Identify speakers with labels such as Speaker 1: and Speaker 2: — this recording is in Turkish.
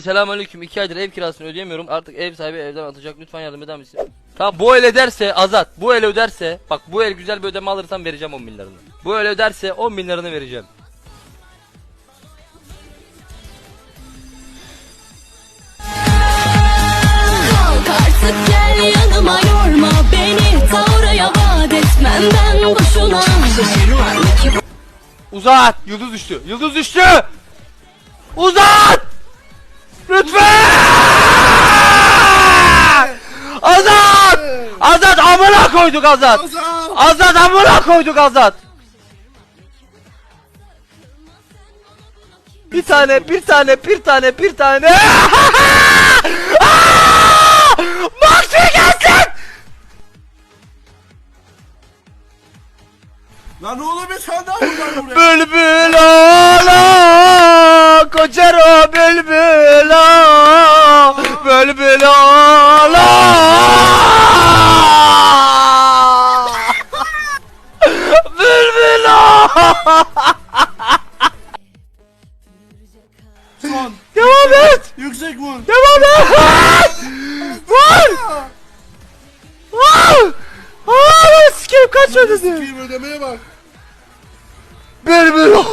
Speaker 1: Selamünaleyküm. 2 aydır ev kirasını ödeyemiyorum. Artık ev sahibi evden atacak. Lütfen yardım eder misin? Tamam bu el öderse Azat. Bu el öderse bak bu el güzel bir ödeme alırsam vereceğim 10 bin liranı. Bu el öderse 10 bin liranı vereceğim.
Speaker 2: Kalk artık gel yanıma yorma beni Ta oraya vaat etmem ben boşuna
Speaker 1: Uzat! Yıldız düştü. Yıldız düştü! Uzat! Azat! Amına koyduk Azat! Azat amına koyduk Azat! Bir tane, bir tane, bir tane, bir tane. Maxi gelsin!
Speaker 3: Lan oğlum bir tane daha vur lan buraya.
Speaker 1: Bülbül ala Kocero bülbül ala
Speaker 3: Son.
Speaker 1: Devam et.
Speaker 3: Yüksek vur.
Speaker 1: Devam et. Vur. Vur. Aa sikeyim kaç ödedi
Speaker 3: Kim ödemeye bak.
Speaker 1: Bülbül ala